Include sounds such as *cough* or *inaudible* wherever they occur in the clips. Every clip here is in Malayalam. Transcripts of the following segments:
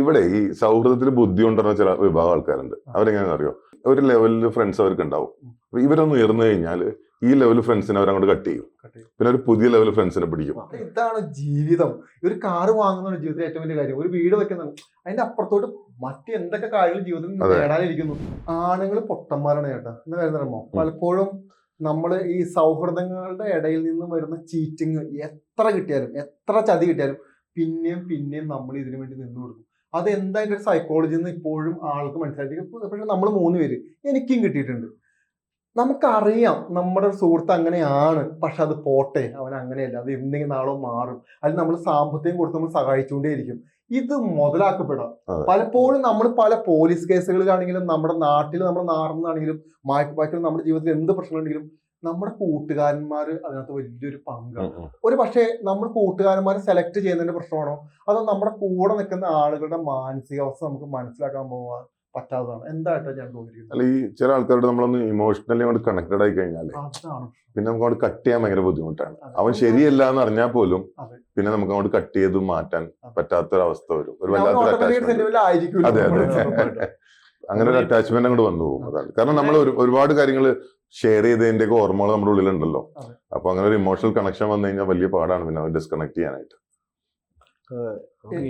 ഇവിടെ ഈ സൗഹൃദത്തിൽ ബുദ്ധി ഉണ്ടെന്ന ചില വിഭാഗം ആൾക്കാരുണ്ട്. അവരെങ്ങനെയാണെന്ന് അറിയോ? ഒരു ലെവലിൽ ഫ്രണ്ട്സ് അവർക്ക് ഉണ്ടാവും ഇവരൊന്ന് ഉയർന്നു കഴിഞ്ഞാൽ ഈ ലെവൽ ഫ്രണ്ട്സിനെ അവരങ്ങോട്ട് കട്ട് ചെയ്യും. പിന്നെ ഒരു പുതിയ ലെവൽ ഫ്രണ്ട്സിനെ പിടിക്കും. ഇതാണ് ജീവിതം. ഒരു കാറ് വാങ്ങുന്നതാണ് ജീവിതത്തിലെ ഏറ്റവും വലിയ കാര്യം. ഒരു വീട് വെക്കുന്ന അതിന്റെ അപ്പുറത്തോട്ട് മറ്റെന്തൊക്കെ കാര്യങ്ങൾ ജീവിതത്തിൽ. നേടാനിരിക്കുന്നു? ആണുങ്ങൾ പൊട്ടന്മാരാണ് ചേട്ടാ. എന്താ കാര്യം പലപ്പോഴും നമ്മൾ ഈ സൗഹൃദങ്ങളുടെ ഇടയിൽ നിന്ന് വരുന്ന ചീറ്റിങ് എത്ര കിട്ടിയാലും എത്ര ചതി കിട്ടിയാലും പിന്നെയും പിന്നെയും നമ്മൾ ഇതിനു വേണ്ടി നിന്നു കൊടുക്കും. അത് എന്താ അതിന്റെ ഒരു സൈക്കോളജി എന്ന് ഇപ്പോഴും ആൾക്ക് മനസ്സിലായിട്ട് പക്ഷെ നമ്മൾ മൂന്ന് പേര് എനിക്കും കിട്ടിയിട്ടുണ്ട്. നമുക്കറിയാം നമ്മുടെ ഒരു സുഹൃത്ത് അങ്ങനെയാണ് പക്ഷെ അത് പോട്ടെ അവൻ അങ്ങനെയല്ല അത് എന്തെങ്കിലും നാളോ മാറും. അല്ലെങ്കിൽ നമ്മൾ സാമ്പത്തികം കൊടുത്ത് നമ്മൾ സഹായിച്ചുകൊണ്ടേയിരിക്കും. ഇത് മുതലാക്കപ്പെടാം. പലപ്പോഴും നമ്മൾ പല പോലീസ് കേസുകളിലാണെങ്കിലും നമ്മുടെ നാട്ടിൽ നമ്മുടെ നാറുന്നതാണെങ്കിലും മാറ്റിപ്പാക്കിലും നമ്മുടെ ജീവിതത്തിൽ എന്ത് പ്രശ്നമുണ്ടെങ്കിലും നമ്മുടെ കൂട്ടുകാരന്മാർ അതിനകത്ത് വലിയൊരു പങ്കാണ്. ഒരു പക്ഷേ നമ്മൾ കൂട്ടുകാരന്മാരെ സെലക്ട് ചെയ്യുന്നതിന്റെ പ്രശ്നമാണോ? അതോ നമ്മുടെ കൂടെ നിൽക്കുന്ന ആളുകളുടെ മാനസികാവസ്ഥ നമുക്ക് മനസ്സിലാക്കാൻ പോകാൻ പറ്റാത്തതാണ്? എന്തായിട്ടാണ് ഞാൻ തോന്നിയിരിക്കുന്നത്? അല്ല ഈ ചില ആൾക്കാരോട് നമ്മളൊന്ന് ഇമോഷണലി അങ്ങോട്ട് കണക്റ്റഡ് ആയി കഴിഞ്ഞാൽ പിന്നെ നമുക്ക് അങ്ങോട്ട് കട്ട് ചെയ്യാൻ ഭയങ്കര ബുദ്ധിമുട്ടാണ്. അവൻ ശരിയല്ല എന്ന് അറിഞ്ഞാൽ പോലും പിന്നെ നമുക്ക് അങ്ങോട്ട് കട്ട് ചെയ്ത് മാറ്റാൻ. പറ്റാത്തൊരവസ്ഥ വരും. ഒരു വല്ലാത്തൊരു അതെ അതെ. അങ്ങനെ ഒരു അറ്റാച്ച്മെന്റ് അങ്ങോട്ട് വന്നു പോകും. അതാണ്. കാരണം നമ്മൾ ഒരുപാട് കാര്യങ്ങൾ ഷെയർ ചെയ്തതിന്റെ ഒക്കെ ഓർമ്മകൾ നമ്മുടെ ഉള്ളിലുണ്ടല്ലോ. അപ്പൊ അങ്ങനെ ഒരു ഇമോഷണൽ കണക്ഷൻ വന്നു കഴിഞ്ഞാൽ വലിയ പാടാണ് പിന്നെ ഡിസ്കണക്ട് ചെയ്യാനായിട്ട്.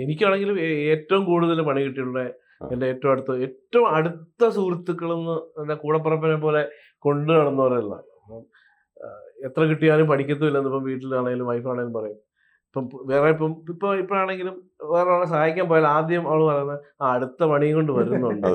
എനിക്കാണെങ്കിലും ഏറ്റവും കൂടുതൽ പണി കിട്ടിയുള്ള എന്റെ ഏറ്റവും അടുത്ത ഏറ്റവും അടുത്ത സുഹൃത്തുക്കളെന്ന് എന്റെ കൂടപ്പറപ്പിനെ പോലെ കൊണ്ടു നടന്നവരല്ല. എത്ര കിട്ടിയാലും പഠിക്കത്തുമില്ല ഇപ്പം വീട്ടിലാണെങ്കിലും വൈഫാണെങ്കിലും പറയും. ഇപ്പം വേറെ ഇപ്പം ഇപ്പൊ ഇപ്പോഴാണെങ്കിലും വേറെ ആളെ സഹായിക്കാൻ പോയാൽ ആദ്യം അവൾ പറയുന്നത് ആ അടുത്ത പണിയും കൊണ്ട് വരുന്നുണ്ട്.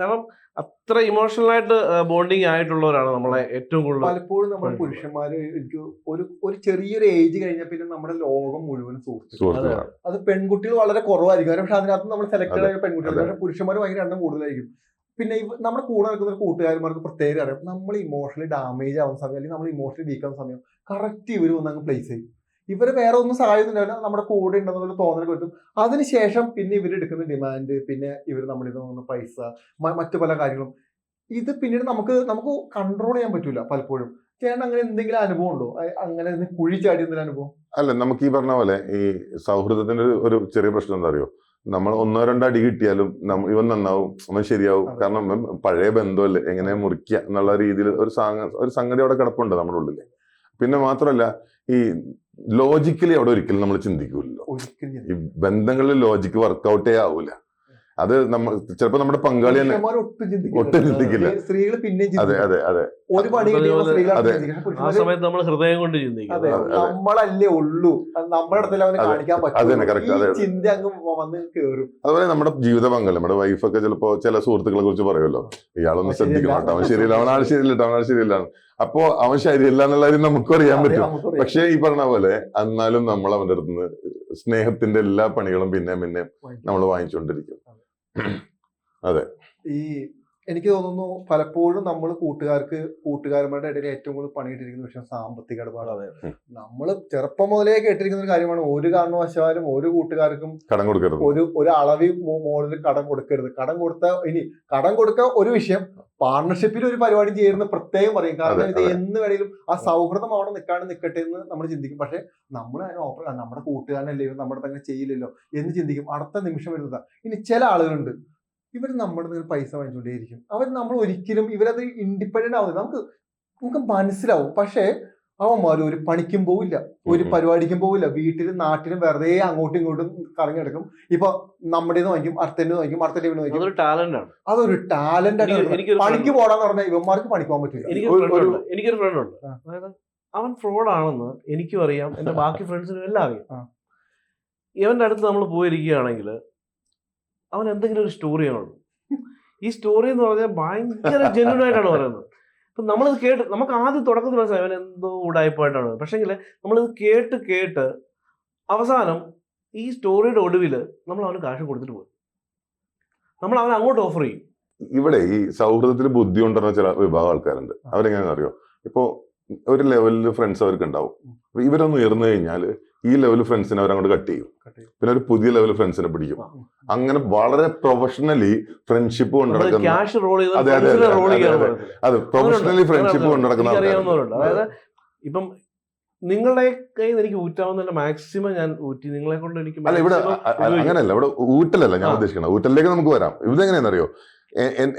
കാരണം അത്ര ഇമോഷണൽ ആയിട്ട് ബോണ്ടിങ് ആയിട്ടുള്ളവരാണ് നമ്മളെ ഏറ്റവും കൂടുതൽ പലപ്പോഴും നമ്മൾ. പുരുഷന്മാര് എനിക്ക് ഒരു ഒരു ചെറിയൊരു ഏജ് കഴിഞ്ഞ പിന്നെ നമ്മുടെ ലോകം മുഴുവൻ സുഹൃത്തുക്കൾ സുഹൃത്തുക്കളാണ്. അത് പെൺകുട്ടികൾ വളരെ കുറവായിരിക്കും. പക്ഷെ അതിനകത്ത് നമ്മൾ സെലക്ട് ചെയ്ത ആയ പെൺകുട്ടികൾ. പക്ഷെ പുരുഷന്മാർ ഭയങ്കര എണ്ണം കൂടുതലായിരിക്കും. പിന്നെ നമ്മുടെ കൂടെ നിൽക്കുന്ന ഒരു കൂട്ടുകാരന്മാർക്ക് പ്രത്യേകം അറിയാം. നമ്മൾ ഇമോഷണലി ഡാമേജ് ആവുന്ന സമയം അല്ലെങ്കിൽ നമ്മൾ ഇമോഷണലി വീക്ക് ആവുന്ന സമയം കറക്റ്റ് ഇവർ വന്ന് അങ്ങ് പ്ലേസ് ചെയ്യും. ഇവർ വേറെ ഒന്നും സഹായമൊന്നും നമ്മുടെ കൂടെ ഉണ്ടെന്നുള്ള തോന്നൽ കിട്ടും അതിനുശേഷം പിന്നെ ഇവർ എടുക്കുന്ന ഡിമാൻഡ് പിന്നെ ഇവർ നമ്മളിൽ നിന്ന് പൈസ മറ്റു പല കാര്യങ്ങളും. ഇത് പിന്നീട് നമുക്ക് നമുക്ക് കൺട്രോൾ ചെയ്യാൻ പറ്റൂല പലപ്പോഴും. ചേട്ടൻ അങ്ങനെ എന്തെങ്കിലും അനുഭവം ഉണ്ടോ? അങ്ങനെ കുഴി ചാടി എന്തെങ്കിലും അനുഭവം? അല്ല നമുക്ക് ഈ പറഞ്ഞ പോലെ ഈ സൗഹൃദത്തിന്റെ ഒരു- ചെറിയ പ്രശ്നം എന്താ അറിയോ? നമ്മൾ ഒന്നോ രണ്ടോ അടി കിട്ടിയാലും ഇവൻ നന്നാവും അവൻ ശരിയാവും. കാരണം പഴയ ബന്ധമല്ലേ? എങ്ങനെ മുറിക്കുക എന്നുള്ള രീതിയിൽ ഒരു ഒരു സംഗതി അവിടെ കിടപ്പുണ്ട് നമ്മുടെ ഉള്ളിൽ പിന്നെ മാത്രമല്ല ഈ ലോജിക്കലി അവിടെ ഒരിക്കലും നമ്മൾ ചിന്തിക്കൂലോ ഈ ബന്ധങ്ങളിൽ ലോജിക്ക് വർക്കൗട്ടേ ആവൂല അത് നമ്മൾ ചിലപ്പോ നമ്മുടെ പങ്കാളി തന്നെ ഒട്ടും ചിന്തിക്കില്ല. സ്ത്രീകൾ പിന്നെയും അതെ അതെ അതെ. ഒരു പണി അതെ. ആ സമയത്ത് നമ്മൾ ഹൃദയം കൊണ്ട് അതെ ചിന്തിക്കും അതെ. നമ്മളല്ലേ ഉള്ളൂ. അത് നമ്മുടെ അടുത്തല്ല അവന് കാണിക്കാൻ അത്. പറ്റും ഈ ചിന്ത അങ്ങ് വന്ന് കേറും. അതുപോലെ നമ്മുടെ ജീവിത പങ്കാളി നമ്മുടെ വൈഫൊക്കെ ചിലപ്പോ ചില സുഹൃത്തുക്കളെ കുറിച്ച് പറയുമല്ലോ. ഇയാളൊന്ന് അവൻ ശ്രദ്ധിക്കണം ശരിയല്ല. കേട്ടോ. അവൻ ശരിയില്ല. അവനാൾ ശരിയില്ല അവനാൾ ശരിയില്ല അപ്പോ അവൻ ശരിയല്ല എന്നുള്ള കാര്യം നമുക്കും അറിയാൻ പറ്റും. പക്ഷെ പക്ഷേ ഈ പറഞ്ഞ പോലെ എന്നാലും നമ്മൾ അവന്റെ അടുത്ത് നിന്ന് സ്നേഹത്തിന്റെ എല്ലാ പണികളും പിന്നെ പിന്നെ നമ്മൾ വാങ്ങിച്ചുകൊണ്ടിരിക്കും ഈ എനിക്ക് തോന്നുന്നു പലപ്പോഴും നമ്മൾ കൂട്ടുകാർക്ക് കൂട്ടുകാരന്മാരുടെ ഇടയിൽ ഏറ്റവും കൂടുതൽ പണിയിട്ടിരിക്കുന്ന വിഷയം സാമ്പത്തിക ഇടപാടാണ്. നമ്മൾ ചെറുപ്പം മുതലേ കേട്ടിരിക്കുന്ന ഒരു കാര്യമാണ് ഒരു കാരണവശാലും ഒരു കൂട്ടുകാർക്കും കടം കൊടുക്കരുത്. ഒരു ഒരു അളവിൽ മുകളിൽ കടം കൊടുക്കരുത്. കടം കൊടുത്ത ഇനി കടം കൊടുക്ക ഒരു വിഷയം പാർട്ണർഷിപ്പിൽ ഒരു പരിപാടി ചെയ്യുന്ന പ്രത്യേകം പറയും. കാരണം ഇത് എന്ന് വേണേലും ആ സൗഹൃദം അവിടെ നിൽക്കാണ്ട് നിൽക്കട്ടെ എന്ന് നമ്മൾ ചിന്തിക്കും. പക്ഷെ നമ്മൾ അതിന് ഓപ്പൺ നമ്മുടെ കൂട്ടുകാരനല്ലേ നമ്മുടെ തന്നെ ചെയ്യില്ലല്ലോ എന്ന് ചിന്തിക്കും. അടുത്ത നിമിഷം വരുന്നതാണ് ഇനി ചില ആളുകളുണ്ട്. ഇവർ നമ്മുടെ നിന്ന് പൈസ വാങ്ങിച്ചുകൊണ്ടേയിരിക്കും അവർ നമ്മൾ ഒരിക്കലും ഇവരത് ഇൻഡിപെൻഡന്റ് ആവുന്നില്ല നമുക്ക് നമുക്ക് മനസ്സിലാവും. പക്ഷേ അവന്മാർ ഒരു പണിക്കും പോവില്ല. ഒരു. പരിപാടിക്കും പോവില്ല. വീട്ടിലും നാട്ടിലും വെറുതെ അങ്ങോട്ടും ഇങ്ങോട്ടും കറങ്ങി നടക്കും. ഇപ്പൊ നമ്മുടെ വാങ്ങിക്കും അടുത്തന്നെ വാങ്ങിക്കും അടുത്ത ടീമിന് വാങ്ങിക്കും. അതൊരു ടാലന്റ് ആണ്. അതൊരു ടാലന്റ് എനിക്കൊരു പണിക്ക് പോടാന്ന് പറഞ്ഞാൽ ഇവന്മാർക്ക് പണിക്ക് പോകാൻ പറ്റില്ല എനിക്കൊരു ഫ്രണ്ട് ഉണ്ട്. അതായത് അവൻ ഫ്രോഡ് ആണെന്ന് എനിക്കും അറിയാം. എന്റെ ബാക്കി ഫ്രണ്ട്സിനും എല്ലാം അറിയാം. ഇവന്റെ അടുത്ത് നമ്മൾ പോയിരിക്കുകയാണെങ്കിൽ അവൻ എന്തെങ്കിലും ഒരു സ്റ്റോറിയാണ് ഈ സ്റ്റോറി എന്ന് പറഞ്ഞാൽ ഭയങ്കര ജെന്വൻ ആയിട്ടാണ് പറയുന്നത്. അപ്പൊ നമ്മളിത് കേട്ട് നമുക്ക് ആദ്യം തുടക്കത്തിൽ മനസ്സിലായി അവൻ എന്തോ ഉടായ്പായിട്ടാണ്. പക്ഷെങ്കിൽ നമ്മളിത് കേട്ട് കേട്ട് അവസാനം ഈ സ്റ്റോറിയുടെ ഒടുവിൽ നമ്മൾ അവന് കാശ് കൊടുത്തിട്ട് പോയി. നമ്മൾ അവൻ അങ്ങോട്ട് ഓഫർ ചെയ്യും. ഇവിടെ ഈ സൗഹൃദത്തിൽ ബുദ്ധി കൊണ്ടുവരുന്ന ചില വിഭാഗം ആൾക്കാരുണ്ട്. അവരെങ്ങനെയാണെന്ന് അറിയോ ഇപ്പോ ഒരു ലെവലിൽ ഫ്രണ്ട്സ് അവർക്ക് ഉണ്ടാവും. ഇവരൊന്ന് ഉയർന്നു കഴിഞ്ഞാൽ ഈ ലെവൽ ഫ്രണ്ട്സിനെ അവരങ്ങോട്ട് കട്ട് ചെയ്യും. പിന്നെ ഒരു പുതിയ ലെവൽ ഫ്രണ്ട്സിനെ പിടിക്കും. അങ്ങനെ വളരെ പ്രൊഫഷണലി ഫ്രണ്ട്ഷിപ്പ് കൊണ്ടുനടക്കുന്ന അതെ, പ്രൊഫഷണലി ഫ്രണ്ട്ഷിപ്പ് കൊണ്ടുനടക്കുന്ന അതായത് ഇപ്പം നിങ്ങളുടെ കയ്യിൽ എനിക്ക് ഊറ്റാവുന്ന മാക്സിമം ഞാൻ ഊറ്റി. നിങ്ങളെ കൊണ്ട് എനിക്ക് അല്ല ഇവിടെ. അങ്ങനെയല്ല. ഇവിടെ ഊറ്റലല്ല ഞാൻ ഉദ്ദേശിക്കണം ഊറ്റലിലേക്ക് നമുക്ക് വരാം. ഇതെങ്ങനെയാണെന്നറിയോ?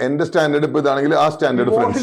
എന്റെ സ്റ്റാൻഡേർഡ് ഇപ്പൊ ഇതാണെങ്കിൽ ആ സ്റ്റാൻഡേർഡ് ഫ്രണ്ട്സ്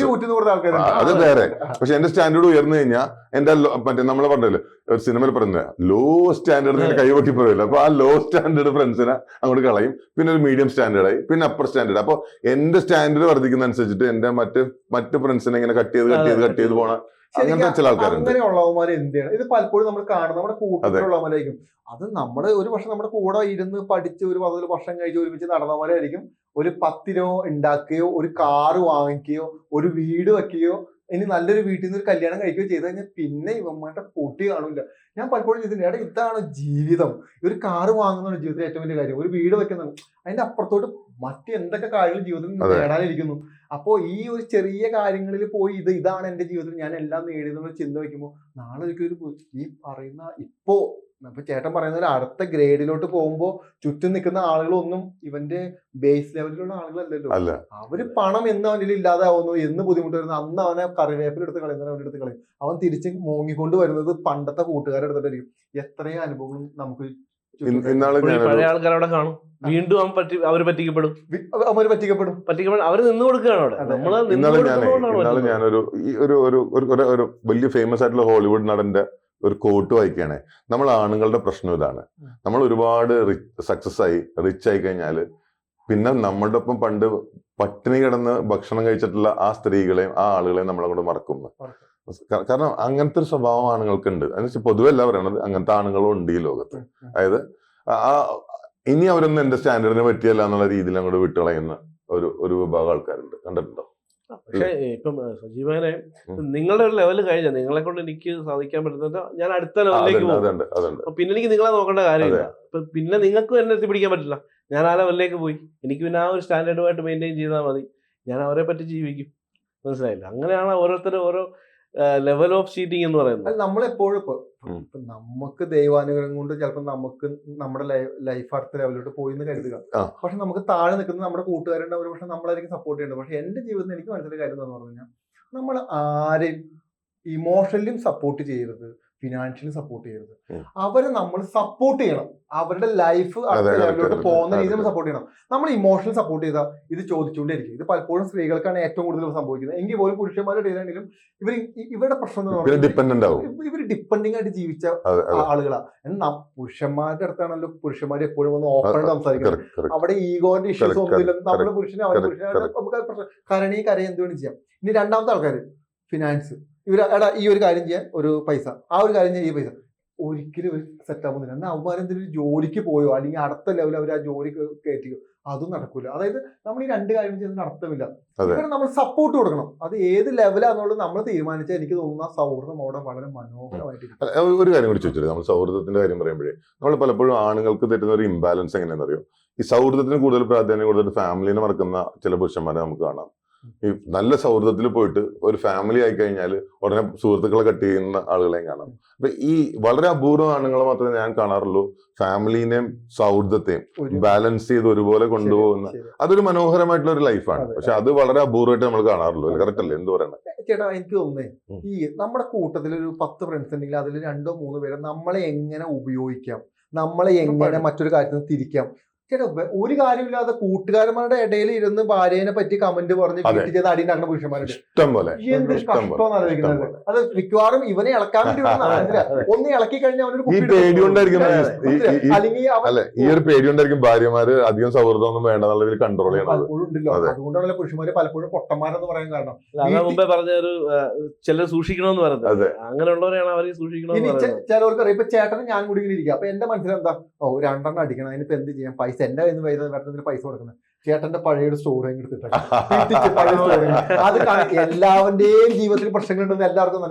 അത് വേറെ. പക്ഷെ എന്റെ സ്റ്റാൻഡേർഡ് ഉയർന്നു കഴിഞ്ഞാൽ എന്റെ മറ്റേ നമ്മളെ പറഞ്ഞല്ലോ ഒരു സിനിമയിൽ പറഞ്ഞ ലോ സ്റ്റാൻഡേർഡ് കൈവക്കി പറയില്ല അപ്പൊ ആ ലോ സ്റ്റാൻഡേർഡ് ഫ്രണ്ട്സിനെ അങ്ങോട്ട് കളയും. പിന്നെ ഒരു മീഡിയം സ്റ്റാൻഡേർഡ് ആയി. പിന്നെ അപ്പർ സ്റ്റാൻഡേർഡ് അപ്പൊ എന്റെ സ്റ്റാൻഡേർഡ് വർദ്ധിക്കുന്ന അനുസരിച്ചിട്ട് എന്റെ മറ്റ് മറ്റ് ഫ്രണ്ട്സിനെ ഇങ്ങനെ കട്ട് ചെയ്ത് കട്ട് ചെയ്ത് കട്ട് ചെയ്ത് പോണ അങ്ങനത്തെ ചില ആൾക്കാരുണ്ട്. അങ്ങനെയുള്ളവന്മാർ എന്ത് ചെയ്യണം? ഇത് പലപ്പോഴും നമ്മൾ കാണുന്നത് നമ്മുടെ കൂട്ടത്തിലുള്ളവന്മാരായിരിക്കും. അത് നമ്മൾ ഒരു വർഷം നമ്മുടെ കൂടെ ഇരുന്ന് പഠിച്ച് ഒരു പതിനൊരു വർഷം കഴിച്ച് ഒരുമിച്ച് നടന്നവരായിരിക്കും ഒരു പത്ത് രൂപ ഉണ്ടാക്കുകയോ ഒരു കാറ് വാങ്ങിക്കുകയോ ഒരു വീട് വെക്കുകയോ ഇനി നല്ലൊരു വീട്ടിൽ നിന്ന് ഒരു കല്യാണം കഴിക്കുകയോ ചെയ്ത് കഴിഞ്ഞാൽ പിന്നെ ഇവന്മാരുടെ കൂട്ടി കാണില്ല. ഞാൻ പലപ്പോഴും ചെയ്തിട്ടുണ്ട് എടാ ഇതാണ് ജീവിതം. ഒരു കാറ് വാങ്ങുന്നതാണ് ജീവിതത്തിൽ ഏറ്റവും വലിയ കാര്യം. ഒരു വീട് വെക്കുന്നതാണ്. അതിന്റെ അപ്പുറത്തോട്ട് മറ്റ് എന്തൊക്കെ കാര്യങ്ങൾ ജീവിതത്തിൽ. നേടാനിരിക്കുന്നു. അപ്പോ ഈ ഒരു ചെറിയ കാര്യങ്ങളിൽ പോയി ഇത് ഇതാണ് എന്റെ ജീവിതത്തിൽ ഞാൻ എല്ലാം നേടിയെന്നുള്ള ചിന്ത വെക്കുമ്പോൾ നാളെ ഒരിക്കലും ഒരു ഈ പറയുന്ന ഇപ്പോ ഇപ്പൊ ചേട്ടൻ പറയുന്ന ഒരു അടുത്ത ഗ്രേഡിലോട്ട് പോകുമ്പോൾ ചുറ്റും നിൽക്കുന്ന ആളുകളൊന്നും ഇവന്റെ ബേസ് ലെവലിലുള്ള ആളുകളല്ലല്ലോ. അവർ പണം എന്ന് അവനിൽ ഇല്ലാതാവുന്നു എന്ന് ബുദ്ധിമുട്ട് വരുന്നു അന്ന് അവനെ കറിവേപ്പിൽ എടുത്ത് കളയുന്നവൻ അവന്റെ എടുത്ത് കളയും. അവൻ തിരിച്ച് മോങ്ങിക്കൊണ്ട് വരുന്നത് പണ്ടത്തെ കൂട്ടുകാരെടുത്തിട്ടായിരിക്കും എത്രയും അനുഭവങ്ങളും നമുക്ക് ഇന്നാൾ ഇപ്പോൾ പഴയ ആൾക്കാർ കാണും. വീണ്ടും അവൻ പറ്റി അവർ പറ്റിക്കപ്പെടും. അവർ പറ്റിക്കപ്പെടും. പറ്റിക്കപ്പെടും. അവർ നിന്ന് കൊടുക്കുകയാണ് അവിടെ. ഞാനൊരു ഒരു ഒരു ഒരു വലിയ ഫേമസ് ആയിട്ടുള്ള ഹോളിവുഡ് നടന്റെ ഒരു കോട്ട് വായിക്കുകയാണ്. നമ്മൾ ആണുങ്ങളുടെ പ്രശ്നം ഇതാണ്. നമ്മൾ ഒരുപാട് സക്സസ് ആയി റിച്ച് ആയി കഴിഞ്ഞാൽ പിന്നെ നമ്മളുടെ ഒപ്പം പണ്ട് പട്ടിണി കിടന്ന് ഭക്ഷണം കഴിച്ചിട്ടുള്ള ആ സ്ത്രീകളെയും ആ ആളുകളെയും നമ്മളെ കൊണ്ട് മറക്കുന്നു. മറക്കും. കാരണം അങ്ങനത്തെ ഒരു സ്വഭാവം ആണുങ്ങൾക്കുണ്ട്. അതിന് പൊതുവെ അല്ല പറയണത് അങ്ങനത്തെ ആണുങ്ങളും ഉണ്ട് ഈ ലോകത്ത്. അതായത് ആ- ഇനി അവരൊന്നും എന്റെ സ്റ്റാൻഡേർഡിന് പറ്റിയല്ല എന്നുള്ള രീതിയിൽ അങ്ങോട്ട് വിട്ടുകളയുന്ന ഒരു ഒരു വിഭാഗം ആൾക്കാരുണ്ട്. കണ്ടിട്ടുണ്ടോ? പക്ഷേ ഇപ്പം സജീവനെ നിങ്ങളുടെ ഒരു ലെവൽ കഴിഞ്ഞ. നിങ്ങളെ കൊണ്ട് എനിക്ക് സാധിക്കാൻ പറ്റുന്നത് ഞാൻ അടുത്ത ലെവലിലേക്ക് പോകും. പിന്നെ എനിക്ക് നിങ്ങളെ നോക്കേണ്ട കാര്യമില്ല. പിന്നെ നിങ്ങൾക്ക് എന്നെ എത്തിപ്പിടിക്കാൻ പറ്റില്ല. ഞാൻ ആ ലെവലിലേക്ക് പോയി. എനിക്ക് പിന്നെ ആ ഒരു സ്റ്റാൻഡേർഡുമായിട്ട് മെയിന്റെയിൻ ചെയ്താൽ മതി. ഞാൻ അവരെ പറ്റി ജീവിക്കും. മനസ്സിലായില്ല? അങ്ങനെയാണ് ഓരോരുത്തരും ഓരോ ലെവൽ ഓഫ് ചീറ്റിംഗ് എന്ന് പറയുന്നത്. നമ്മളെപ്പോഴും ഇപ്പൊ നമുക്ക് ദൈവാനുഗ്രഹം കൊണ്ട് ചിലപ്പോൾ നമുക്ക് നമ്മുടെ ലൈഫ് അടുത്ത ലെവലിലോട്ട് പോയി എന്ന് കരുതുക. പക്ഷെ നമുക്ക് താഴെ നിൽക്കുന്ന നമ്മുടെ കൂട്ടുകാരുണ്ട് അവർ പക്ഷെ നമ്മളായിരിക്കും സപ്പോർട്ട് ചെയ്യേണ്ടത്. പക്ഷെ എന്റെ ജീവിതത്തിൽ എനിക്ക് മനസ്സിലായ കാര്യം എന്താണെന്ന് പറഞ്ഞു കഴിഞ്ഞാൽ നമ്മൾ ആരെയും ഇമോഷണലിയും സപ്പോർട്ട് ചെയ്യരുത്. ഫിനാൻഷ്യലി സപ്പോർട്ട് ചെയ്യരുത്. അവരെ നമ്മൾ സപ്പോർട്ട് ചെയ്യണം. അവരുടെ ലൈഫ് അടുത്ത ലെവലിലോട്ട് പോകുന്ന രീതിയിൽ നമ്മൾ സപ്പോർട്ട് ചെയ്യണം. നമ്മൾ ഇമോഷണൽ സപ്പോർട്ട് ചെയ്താൽ ഇത് ചോദിച്ചുകൊണ്ടേയിരിക്കും ഇത് പലപ്പോഴും സ്ത്രീകൾക്കാണ് ഏറ്റവും കൂടുതൽ സംഭവിക്കുന്നത്. എങ്കിൽ പോലും പുരുഷന്മാരുടെ ഇടയിലാണെങ്കിലും ഇവർ ഇവരുടെ പ്രശ്നം എന്ന് ഇവർ ഡിപ്പെൻഡിങ് ആയിട്ട് ജീവിച്ച ആളുകളാണ് എന്നാൽ പുരുഷന്മാരുടെ അടുത്താണല്ലോ പുരുഷന്മാർ എപ്പോഴും ഒന്ന് ഓപ്പൺ ആയിട്ട് സംസാരിക്കുന്നത്. അവിടെ ഈഗോന്റെ ഇഷ്യൂസ് ഒന്നുമില്ല. നമ്മുടെ പുരുഷനെ അവരുടെ പുരുഷനെ. നമുക്ക് പ്രശ്നം കരണി കരയെന്ത് വേണം ചെയ്യാം. ഇനി രണ്ടാമത്തെ ആൾക്കാർ ഫിനാൻസ് ഇവർ എടാ ഈ ഒരു കാര്യം ചെയ്യാൻ ഒരു പൈസ. ആ ഒരു കാര്യം ചെയ്യാൻ ഈ പൈസ. ഒരിക്കലും ഇവർ സെറ്റ് ആവുന്നില്ല എന്നാൽ അവന്മാർ എന്തെങ്കിലും ജോലിക്ക് പോയോ? അല്ലെങ്കിൽ അടുത്ത ലെവൽ അവർ ആ ജോലി കയറ്റിയോ? അതും നടക്കൂല. അതായത് നമ്മൾ ഈ രണ്ട് കാര്യം ചെയ്യുന്നതിന് അർത്ഥമില്ല. ഇവരെ നമ്മൾ സപ്പോർട്ട് കൊടുക്കണം. അത് ഏത് ലെവലാന്നുള്ളത് നമ്മൾ തീരുമാനിച്ചാൽ എനിക്ക് തോന്നുന്ന സൗഹൃദം അവിടെ വളരെ മനോഹരമായിട്ട് ഒരു- ഒരു കാര്യം കൂടി ചോദിച്ചില്ലേ നമ്മൾ സൗഹൃദത്തിന്റെ കാര്യം പറയുമ്പോഴേ നമ്മൾ പലപ്പോഴും ആണുങ്ങൾക്ക് തെറ്റുന്ന ഒരു ഇംബാലൻസ് എങ്ങനെയാണെന്ന് അറിയോ ഈ സൗഹൃദത്തിന് കൂടുതൽ പ്രാധാന്യം കൊടുത്തിട്ട് ഫാമിലിനെ മറക്കുന്ന ചില പുരുഷന്മാരെ നമുക്ക് കാണാം. ഈ നല്ല സൗഹൃദത്തിൽ പോയിട്ട് ഒരു ഫാമിലി ആയി കഴിഞ്ഞാൽ ഉടനെ സുഹൃത്തുക്കളെ കട്ട് ചെയ്യുന്ന ആളുകളെയും കാണാം. അപ്പൊ ഈ വളരെ അപൂർവ ആണുങ്ങളെ മാത്രമേ ഞാൻ കാണാറുള്ളൂ. ഫാമിലിനെയും സൗഹൃദത്തെയും ബാലൻസ് ചെയ്ത് ഒരുപോലെ കൊണ്ടുപോകുന്ന. അതൊരു മനോഹരമായിട്ടുള്ള ഒരു ലൈഫാണ്. പക്ഷെ അത് വളരെ അപൂർവമായിട്ട് നമ്മൾ കാണാറുള്ളൂ. കറക്റ്റ് അല്ലേ? എന്ത് പറയണേ? ചേട്ടാ എനിക്ക് തോന്നുന്നേ ഈ നമ്മുടെ കൂട്ടത്തിൽ ഒരു പത്ത് ഫ്രണ്ട്സ് ഉണ്ടെങ്കിൽ അതിൽ രണ്ടോ മൂന്നോ പേരെ നമ്മളെ എങ്ങനെ ഉപയോഗിക്കാം? നമ്മളെ എങ്ങനെ മറ്റൊരു കാര്യത്തിൽ നിന്ന് തിരിക്കാം? ചേട്ടാ ഒരു കാര്യമില്ലാതെ കൂട്ടുകാരന്മാരുടെ ഇടയിൽ ഇരുന്ന് ഭാര്യനെ പറ്റി കമന്റ് പറഞ്ഞ്. വീട്ടിൽ ചെയ്ത് അടിയുണ്ടാക്കുന്ന പുരുഷന്മാരുണ്ട്. ഇഷ്ടം പോലെ. ഇഷ്ടം പോലെ. കഷ്ടം അത് മിക്കവാറും ഇവനെ ഇളക്കാൻ വേണ്ടി. ഒന്ന് ഇളക്കി കഴിഞ്ഞാൽ അവനൊരു ഈ പേടി കൊണ്ടായിരിക്കും അല്ലെങ്കിൽ ഈ ഒരു പേടി കൊണ്ടായിരിക്കും ഭാര്യമാര് അധികം സൗഹൃദം ഒന്നും വേണ്ട എന്നുള്ള രീതിയിൽ കൺട്രോൾ ചെയ്യണം. അതുകൊണ്ടാണല്ലോ പുരുഷന്മാര് പലപ്പോഴും പൊട്ടന്മാരെന്ന് പറയാൻ കാരണം. മുമ്പേ പറഞ്ഞ ഒരു ചിലർ സൂക്ഷിക്കണമെന്ന് പറയുന്നത് അതെ. അങ്ങനെയുള്ളവരെയാണ് അവർ സൂക്ഷിക്കണമെന്ന് ചിലവർക്ക് അറിയാം ഇപ്പൊ ചേട്ടനും ഞാൻ കൂടി ഇങ്ങനെ ഇരിക്കുക അപ്പൊ എന്റെ മനസ്സിലെന്താ? ഓ രണ്ടെണ്ണം അടിക്കണം. അതിനിപ്പോ എന്ത് ചെയ്യാം? പൈസ എന്റെ കയ്യിൽ നിന്ന് വരുന്ന വരുന്നതിന് പൈസ കൊടുക്കുന്നത് ചേട്ടന്റെ പഴയ ഒരു സ്റ്റോറി എടുത്തിട്ട്. പഴയ സ്റ്റോറി അത് എല്ലാവരുടെയും ജീവിതത്തിൽ പ്രശ്നങ്ങളുണ്ടെന്ന് എല്ലാവർക്കും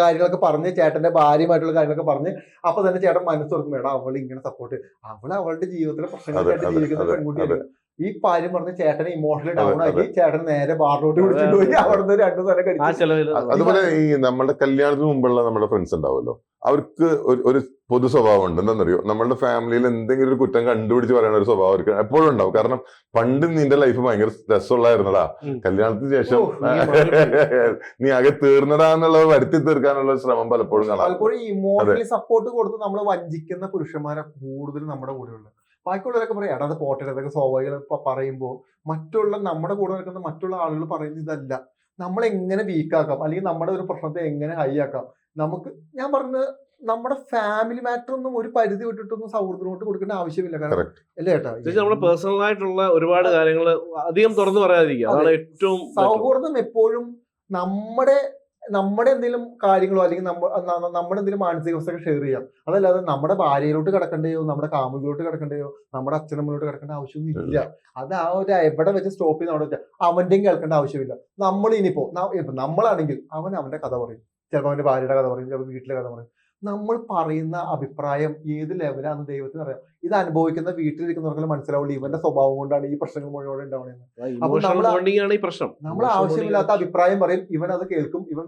കാര്യങ്ങളൊക്കെ പറഞ്ഞ് ചേട്ടന്റെ ഭാര്യമായിട്ടുള്ള കാര്യങ്ങളൊക്കെ പറഞ്ഞ് അപ്പൊ തന്നെ ചേട്ടൻ മനസ്സ് തുറക്കും വേണം അവൾ ഇങ്ങനെ സപ്പോർട്ട് അവൾ അവളുടെ ജീവിതത്തിലെ പ്രശ്നങ്ങളായിട്ട് അതെ, ജീവിക്കുന്ന പെൺകുട്ടിയാണ്. ഈ പാര്യം പറഞ്ഞ് ചേട്ടനെ ഇമോഷണലി ഡൗൺ ആക്കി ചേട്ടൻ നേരെ ബാറിലോട്ട് വിളിച്ചിട്ട് പോയി. അവിടുന്ന് രണ്ടു നേരം അതുപോലെ ഈ നമ്മുടെ കല്യാണത്തിന് മുമ്പുള്ള നമ്മുടെ ഫ്രണ്ട്സ് ഉണ്ടാവുമല്ലോ. അവർക്ക് ഒരു പൊതു സ്വഭാവം ഉണ്ട് എന്താണെന്നറിയോ നമ്മളുടെ ഫാമിലിയിൽ എന്തെങ്കിലും ഒരു കുറ്റം കണ്ടുപിടിച്ച് പറയുന്ന ഒരു സ്വഭാവം അവർക്ക് എപ്പോഴും ഉണ്ടാവും. കാരണം പണ്ട് നിന്റെ ലൈഫ് ഭയങ്കര രസമുള്ളായിരുന്നടാ ഉം. കല്യാണത്തിന് ശേഷം *laughs* നീ. ആകെ തീർന്നടാ എന്നുള്ളത് വരുത്തി തീർക്കാനുള്ള ശ്രമം പലപ്പോഴും കാണാം. പലപ്പോഴും ഇമോഷണൽ സപ്പോർട്ട് കൊടുത്ത് നമ്മൾ വഞ്ചിക്കുന്ന പുരുഷന്മാരെ കൂടുതൽ നമ്മുടെ കൂടെ കൂടെയുള്ളത്. ബാക്കിയുള്ളവരൊക്കെ പറയാം എടാ അത് പോട്ടെ അതൊക്കെ സ്വാഭാവികം പറയുമ്പോൾ മറ്റുള്ള നമ്മുടെ കൂടെ നിൽക്കുന്ന മറ്റുള്ള ആളുകൾ പറയുന്നത് ഇതല്ല. നമ്മൾ എങ്ങനെ വീക്കാക്കാം അല്ലെങ്കിൽ നമ്മുടെ ഒരു പ്രശ്നത്തെ എങ്ങനെ ഹൈ ആക്കാം? നമുക്ക് ഞാൻ പറഞ്ഞത് നമ്മുടെ ഫാമിലി മാറ്റർ ഒന്നും ഒരു പരിധി വിട്ടിട്ടൊന്നും സൗഹൃദത്തിനോട്ട് കൊടുക്കേണ്ട ആവശ്യമില്ല. കാരണം അല്ലേ ഏട്ടാ? നമ്മുടെ പേഴ്സണൽ ആയിട്ടുള്ള ഒരുപാട് കാര്യങ്ങൾ അധികം തുറന്നു പറയാതിരിക്കുക. അതാണ് ഏറ്റവും സൗഹൃദം എപ്പോഴും നമ്മുടെ നമ്മുടെ എന്തെങ്കിലും കാര്യങ്ങളോ അല്ലെങ്കിൽ നമ്മുടെ എന്തെങ്കിലും മാനസികാവസ്ഥയൊക്കെ ഷെയർ ചെയ്യാം. അതല്ലാതെ നമ്മുടെ ഭാര്യയിലോട്ട് കിടക്കേണ്ടയോ നമ്മുടെ കാമുകിലോട്ട് കിടക്കേണ്ടയോ നമ്മുടെ അച്ഛനമ്മയിലോട്ട് കിടക്കേണ്ട ആവശ്യമൊന്നും ഇല്ല. അത് ആ ഒരു എവിടെ വെച്ച് സ്റ്റോപ്പ് ചെയ്യുന്ന അവിടെ വെച്ചാൽ അവന്റെയും കേൾക്കേണ്ട ആവശ്യമില്ല. നമ്മൾ ഇനിയിപ്പോ നമ്മളാണെങ്കിൽ അവൻ അവന്റെ കഥ പറയും. ചിലപ്പോൾ അവന്റെ ഭാര്യയുടെ കഥ പറയും ചിലപ്പോൾ വീട്ടിലെ കഥ പറയും. നമ്മൾ പറയുന്ന അഭിപ്രായം ഏത് ലെവലാണെന്ന് ദൈവത്തിന് അറിയാം. ഇത് അനുഭവിക്കുന്ന വീട്ടിലിരിക്കുന്നവർക്ക് മനസ്സിലാവുള്ളൂ. ഇവന്റെ സ്വഭാവം കൊണ്ടാണ് ഈ പ്രശ്നങ്ങൾ മുഴുവൻ ഉണ്ടാവുന്നത് പ്രശ്നം. നമ്മൾ ആവശ്യമില്ലാത്ത അഭിപ്രായം പറയും. ഇവൻ അത് കേൾക്കും. ഇവൻ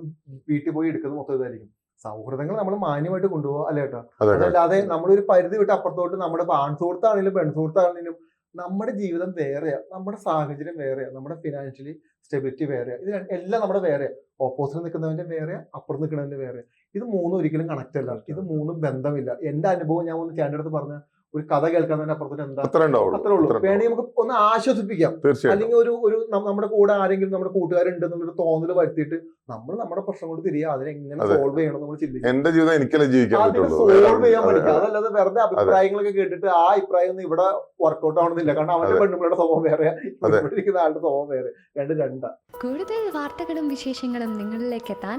വീട്ടിൽ പോയി എടുക്കുന്നത് മൊത്തം ഇതായിരിക്കും. സൗഹൃദങ്ങൾ നമ്മൾ മാന്യമായിട്ട് കൊണ്ടുപോകുക അല്ലേ കേട്ടോ അതെ അതല്ലാതെ നമ്മളൊരു പരിധി വിട്ട് അപ്പുറത്തോട്ട് നമ്മുടെ ആൺ സുഹൃത്താണെങ്കിലും പെൺ സുഹൃത്താണെങ്കിലും നമ്മുടെ ജീവിതം വേറെയാ. നമ്മുടെ സാഹചര്യം വേറെയാ. നമ്മുടെ ഫിനാൻഷ്യലി സ്റ്റെബിലിറ്റി വേറെയാ. ഇത് എല്ലാം നമ്മുടെ വേറെയാ. ഓപ്പോസിറ്റ് നിൽക്കുന്നവന്റെ വേറെ അപ്പുറം നിൽക്കുന്നവന്റെ വേറെ ഇത് മൂന്നും ഒരിക്കലും കണക്ട് അല്ല. ഇത് മൂന്നും ബന്ധമില്ല. എന്റെ അനുഭവം ഞാൻ ഒന്ന് ചേട്ടന്റെ അടുത്ത് പറഞ്ഞ ഒരു കഥ കേൾക്കാൻ തന്നെ അപ്പുറത്തിന് എന്താ? അത്ര ഉള്ളൂ. വേണമെങ്കിൽ നമുക്ക് ഒന്ന് ആശ്വസിപ്പിക്കാം. അല്ലെങ്കിൽ ഒരു ഒരു നമ്മുടെ കൂടെ ആരെങ്കിലും നമ്മുടെ കൂട്ടുകാരുണ്ട് എന്നുള്ളൊരു തോന്നൽ വരുത്തിയിട്ട് നമ്മൾ നമ്മുടെ പ്രശ്നം കൊണ്ട് തിരികെ അതിനെ എങ്ങനെ സോൾവ് ചെയ്യണം നമ്മൾ ചിന്തിക്കും. എന്റെ ജീവിതം എനിക്കല്ലേ ജീവിക്കാൻ സോൾവ് ചെയ്യാൻ പറ്റില്ല. പഠിക്കുക. അതല്ലാതെ വെറുതെ അഭിപ്രായങ്ങളൊക്കെ കേട്ടിട്ട് ആ അഭിപ്രായം ഒന്നും ഇവിടെ വർക്കൗട്ട് ആവണമെന്നില്ല. കാരണം അവന്റെ. പെണ്ണുങ്ങളുടെ സ്വഭാവം വേറെ. ഇവിടെ ഇരിക്കുന്ന ആളുടെ സ്വഭാവം വേറെ. രണ്ട് രണ്ടാ. കൂടുതൽ വാർത്തകളും വിശേഷങ്ങളും നിങ്ങളിലേക്ക് എത്താൻ